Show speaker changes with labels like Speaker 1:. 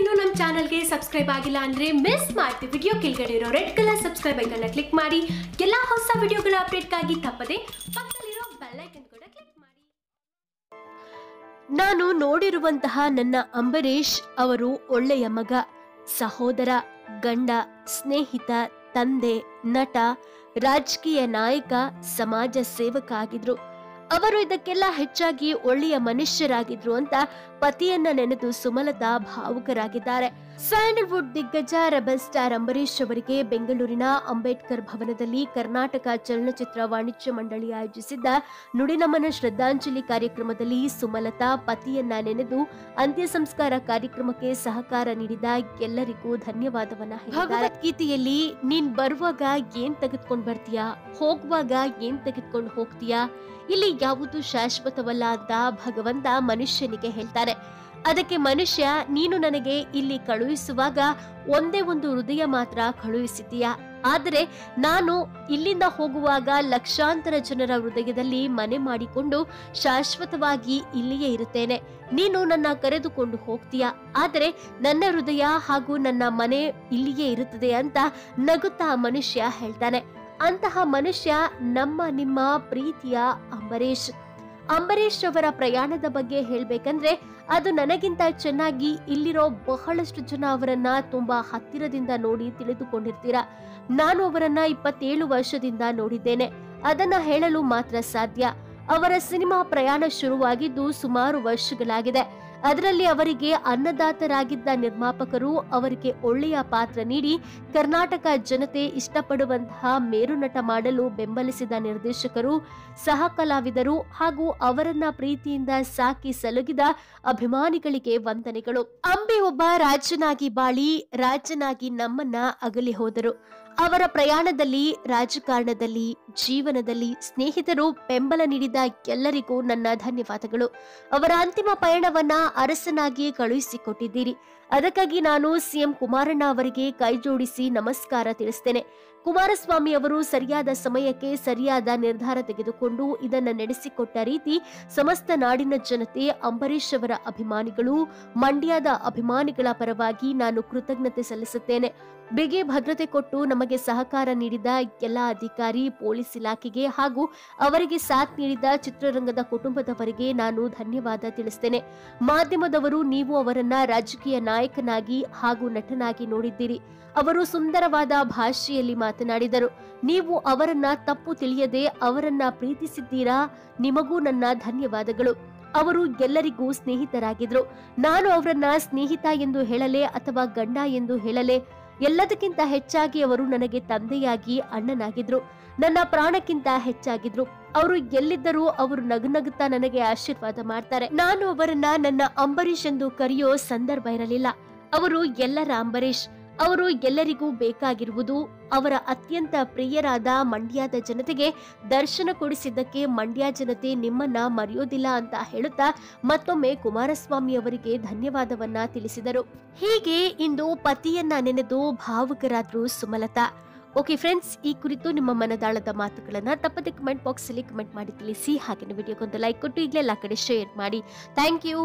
Speaker 1: ಇನ್ನೂ ನಮ್ಮ ಚಾನಲ್ಗೆ ಸಬ್ಸ್ಕ್ರೈಬ್ ಆಗಿಲ್ಲ ಅಂದ್ರೆ ಮಿಸ್ ಮಾಡ್ತಿ ವಿಡಿಯೋ ಕೆಳಗಡೆ ಇರೋ ರೆಡ್ ಕಲರ್ ಸಬ್ಸ್ಕ್ರೈಬ್ ಐಕನ್ನ ಕ್ಲಿಕ್ ಮಾಡಿ. ಎಲ್ಲಾ ಹೊಸ ವಿಡಿಯೋಗಳ ಅಪ್ಡೇಟ್ಗಾಗಿ ತಪ್ಪದೆ ಪಕ್ಕದಲ್ಲಿರೋ ಐಕನ್ ಕೂಡ ಕ್ಲಿಕ್ ಮಾಡಿ. ನಾನು ನೋಡಿರುವಂತಹ ನನ್ನ ಅಂಬರೀಷ್ ಅವರು ಒಳ್ಳೆಯ ಮಗ, ಸಹೋದರ, ಗಂಡ, ಸ್ನೇಹಿತ, ತಂದೆ, ನಟ, ರಾಜಕೀಯ ನಾಯಕ, ಸಮಾಜ ಸೇವಕ ಆಗಿದ್ರು. ಅವರು ಇದಕ್ಕೆಲ್ಲ ಹೆಚ್ಚಾಗಿ ಒಳ್ಳೆಯ ಮನುಷ್ಯರಾಗಿದ್ರು ಅಂತ ಪತಿಯನ್ನ ನೆನೆದು ಸುಮಲತಾ ಭಾವುಕರಾಗಿದ್ದಾರೆ. ಸ್ಯಾಂಡಲ್ವುಡ್ ದಿಗ್ಗಜ, ರೆಬಲ್ ಸ್ಟಾರ್ ಅಂಬರೀಶ್ ಅವರಿಗೆ ಬೆಂಗಳೂರಿನ ಅಂಬೇಡ್ಕರ್ ಭವನದಲ್ಲಿ ಕರ್ನಾಟಕ ಚಲನಚಿತ್ರ ವಾಣಿಜ್ಯ ಮಂಡಳಿ ಆಯೋಜಿಸಿದ್ದ ನುಡಿನಮನ ಶ್ರದ್ಧಾಂಜಲಿ ಕಾರ್ಯಕ್ರಮದಲ್ಲಿ ಸುಮಲತಾ ಪತಿಯನ್ನ ನೆನೆದು ಅಂತ್ಯ ಸಂಸ್ಕಾರ ಕಾರ್ಯಕ್ರಮಕ್ಕೆ ಸಹಕಾರ ನೀಡಿದ ಎಲ್ಲರಿಗೂ ಧನ್ಯವಾದವನ್ನ ಭಗವದ್ಗೀತೆಯಲ್ಲಿ ನೀನ್ ಬರುವಾಗ ಏನ್ ತೆಗೆದುಕೊಂಡು ಬರ್ತೀಯಾ? ಹೋಗುವಾಗ ಏನ್ ತೆಗೆದುಕೊಂಡು ಹೋಗ್ತೀಯಾ? ಇಲ್ಲಿ ಯಾವುದು ಶಾಶ್ವತವಲ್ಲ ಅಂತ ಭಗವಂತ ಮನುಷ್ಯನಿಗೆ ಅದಕ್ಕೆ ಮನುಷ್ಯ, ನೀನು ನನಗೆ ಇಲ್ಲಿ ಕಳುಹಿಸುವಾಗ ಒಂದೇ ಒಂದು ಹೃದಯ ಮಾತ್ರ ಕಳುಹಿಸಿದೀಯಾ ಆದರೆ ನಾನು ಇಲ್ಲಿಂದ ಹೋಗುವಾಗ ಲಕ್ಷಾಂತರ ಜನರ ಹೃದಯದಲ್ಲಿ ಮನೆ ಮಾಡಿಕೊಂಡು ಶಾಶ್ವತವಾಗಿ ಇಲ್ಲಿಯೇ ಇರುತ್ತೇನೆ. ನೀನು ನನ್ನ ಕರೆದುಕೊಂಡು ಹೋಗ್ತೀಯಾ? ಆದರೆ ನನ್ನ ಹೃದಯ ಹಾಗೂ ನನ್ನ ಮನೆ ಇಲ್ಲಿಯೇ ಇರುತ್ತದೆ ಅಂತ ನಗುತ್ತಾ ಮನುಷ್ಯ ಹೇಳ್ತಾನೆ. ಅಂತಹ ಮನುಷ್ಯ ನಮ್ಮ ನಿಮ್ಮ ಪ್ರೀತಿಯ ಅಂಬರೀಷ್. ಅಂಬರೀಷ್ ಅವರ ಪ್ರಯಾಣದ ಬಗ್ಗೆ ಹೇಳ್ಬೇಕಂದ್ರೆ ಅದು ನನಗಿಂತ ಚೆನ್ನಾಗಿ ಇಲ್ಲಿರೋ ಬಹಳಷ್ಟು ಜನ ಅವರನ್ನ ತುಂಬಾ ಹತ್ತಿರದಿಂದ ನೋಡಿ ತಿಳಿದುಕೊಂಡಿರ್ತೀರಾ. ನಾನು ಅವರನ್ನ ಇಪ್ಪತ್ತೇಳು ವರ್ಷದಿಂದ ನೋಡಿದ್ದೇನೆ. ಅದನ್ನ ಹೇಳಲು ಮಾತ್ರ ಸಾಧ್ಯ. ಅವರ ಸಿನಿಮಾ ಪ್ರಯಾಣ ಶುರುವಾಗಿದ್ದು ಸುಮಾರು ವರ್ಷಗಳಾಗಿದೆ. ಅದರಲ್ಲಿ ಅವರಿಗೆ ಅನ್ನದಾತರಾಗಿದ್ದ ನಿರ್ಮಾಪಕರು ಅವರಿಗೆ ಒಳ್ಳೆಯ ಪಾತ್ರ ನೀಡಿ ಕರ್ನಾಟಕ ಜನತೆ ಇಷ್ಟಪಡುವಂತಹ ಮೇರುನಟ ಮಾಡಲು ಬೆಂಬಲಿಸಿದ ನಿರ್ದೇಶಕರು ಸಹ ಕಲಾವಿದರು ಹಾಗೂ ಅವರನ್ನ ಪ್ರೀತಿಯಿಂದ ಸಾಕಿ ಸಲುಗಿದ ಅಭಿಮಾನಿಗಳಿಗೆ ವಂದನೆಗಳು. ಅಂಬಿ ಒಬ್ಬ ರಾಜನಾಗಿ ಬಾಳಿ, ರಾಜನಾಗಿ ನಮ್ಮನ್ನ ಅಗಲಿ ಹೋದರು. ಅವರ ಪ್ರಯಾಣದಲ್ಲಿ ರಾಜಕಾರಣದಲ್ಲಿ ಜೀವನದಲ್ಲಿ ಸ್ನೇಹಿತರು ಬೆಂಬಲ ನೀಡಿದ ಎಲ್ಲರಿಗೂ ನನ್ನ ಧನ್ಯವಾದಗಳು. ಅವರ ಅಂತಿಮ ಪಯಣವನ್ನ ಅರಸನಾಗಿ ಕಳುಹಿಸಿಕೊಟ್ಟಿದ್ದೀರಿ. ಅದಕ್ಕಾಗಿ ನಾನು ಸಿಎಂ ಕುಮಾರಣ್ಣ ಅವರಿಗೆ ಕೈ ಜೋಡಿಸಿ ನಮಸ್ಕಾರ ತಿಳಿಸ್ತೇನೆ. ಕುಮಾರಸ್ವಾಮಿ ಅವರು ಸರಿಯಾದ ಸಮಯಕ್ಕೆ ಸರಿಯಾದ ನಿರ್ಧಾರ ತೆಗೆದುಕೊಂಡು ಇದನ್ನ ನಡೆಸಿಕೊಟ್ಟ ರೀತಿ ಸಮಸ್ತ ನಾಡಿನ ಜನತೆ, ಅಂಬರೀಷ್ ಅವರ ಅಭಿಮಾನಿಗಳು, ಮಂಡ್ಯದ ಅಭಿಮಾನಿಗಳ ಪರವಾಗಿ ನಾನು ಕೃತಜ್ಞತೆ ಸಲ್ಲಿಸುತ್ತೇನೆ. ಬಿಗಿ ಭದ್ರತೆ ಕೊಟ್ಟು ನಮಗೆ ಸಹಕಾರ ನೀಡಿದ ಎಲ್ಲ ಅಧಿಕಾರಿ, ಪೊಲೀಸ್ ಇಲಾಖೆಗೆ ಹಾಗೂ ಅವರಿಗೆ ಸಾಥ್ ನೀಡಿದ ಚಿತ್ರರಂಗದ ಕುಟುಂಬದವರಿಗೆ ನಾನು ಧನ್ಯವಾದ ತಿಳಿಸ್ತೇನೆ. ಮಾಧ್ಯಮದವರು ನೀವು ಅವರನ್ನ ರಾಜಕೀಯ ನಾಯಕನಾಗಿ ಹಾಗೂ ನಟನಾಗಿ ನೋಡಿದ್ದೀರಿ. ಅವರು ಸುಂದರವಾದ ಭಾಷೆಯಲ್ಲಿ ಮಾತನಾಡಿದರು. ನೀವು ಅವರನ್ನ ತಪ್ಪು ತಿಳಿಯದೆ ಅವರನ್ನ ಪ್ರೀತಿಸಿದ್ದೀರಾ? ನಿಮಗೂ ನನ್ನ ಧನ್ಯವಾದಗಳು. ಅವರು ಎಲ್ಲರಿಗೂ ಸ್ನೇಹಿತರಾಗಿದ್ರು. ನಾನು ಅವರನ್ನ ಸ್ನೇಹಿತ ಎಂದು ಹೇಳಲೆ ಅಥವಾ ಗಂಡ ಎಂದು ಹೇಳಲೆ ಎಲ್ಲದಕ್ಕಿಂತ ಹೆಚ್ಚಾಗಿ ಅವರು ನನಗೆ ತಂದೆಯಾಗಿ ಅಣ್ಣನಾಗಿದ್ರು. ನನ್ನ ಪ್ರಾಣಕ್ಕಿಂತ ಹೆಚ್ಚಾಗಿದ್ರು. ಅವರು ಎಲ್ಲಿದ್ದರೂ ಅವರು ನಗುನಗುತ್ತಾ ನನಗೆ ಆಶೀರ್ವಾದ ಮಾಡ್ತಾರೆ. ನಾನು ಅವರನ್ನ ನನ್ನ ಅಂಬರೀಷ್ ಎಂದು ಕರೆಯೋ ಸಂದರ್ಭ ಇರಲಿಲ್ಲ. ಅವರು ಎಲ್ಲರ ಅಂಬರೀಷ್ ಅವರು ಎಲ್ಲರಿಗೂ ಬೇಕಾಗಿರುವುದು ಅವರ ಅತ್ಯಂತ ಪ್ರಿಯರಾದ ಮಂಡ್ಯದ ಜನತೆಗೆ ದರ್ಶನ ಕೊಡಿಸಿದ್ದಕ್ಕೆ ಮಂಡ್ಯ ಜನತೆ ನಿಮ್ಮನ್ನ ಮರೆಯೋದಿಲ್ಲ ಅಂತ ಹೇಳುತ್ತಾ ಮತ್ತೊಮ್ಮೆ ಕುಮಾರಸ್ವಾಮಿ ಅವರಿಗೆ ಧನ್ಯವಾದವನ್ನ ತಿಳಿಸಿದರು. ಹೀಗೆ ಇಂದು ಪತಿಯನ್ನ ನೆನೆದು ಭಾವುಕರಾದ್ರು ಸುಮಲತಾ. ಓಕೆ ಫ್ರೆಂಡ್ಸ್, ಈ ಕುರಿತು ನಿಮ್ಮ ಮನದಾಳದ ಮಾತುಗಳನ್ನು ತಪ್ಪದೆ ಕಮೆಂಟ್ ಬಾಕ್ಸ್ ಅಲ್ಲಿ ಕಮೆಂಟ್ ಮಾಡಿ ತಿಳಿಸಿ ಹಾಗೆ ವಿಡಿಯೋಗೊಂದು ಲೈಕ್ ಕೊಟ್ಟು ಈಗಲೇ ಕಡೆ ಶೇರ್ ಮಾಡಿ. Thank you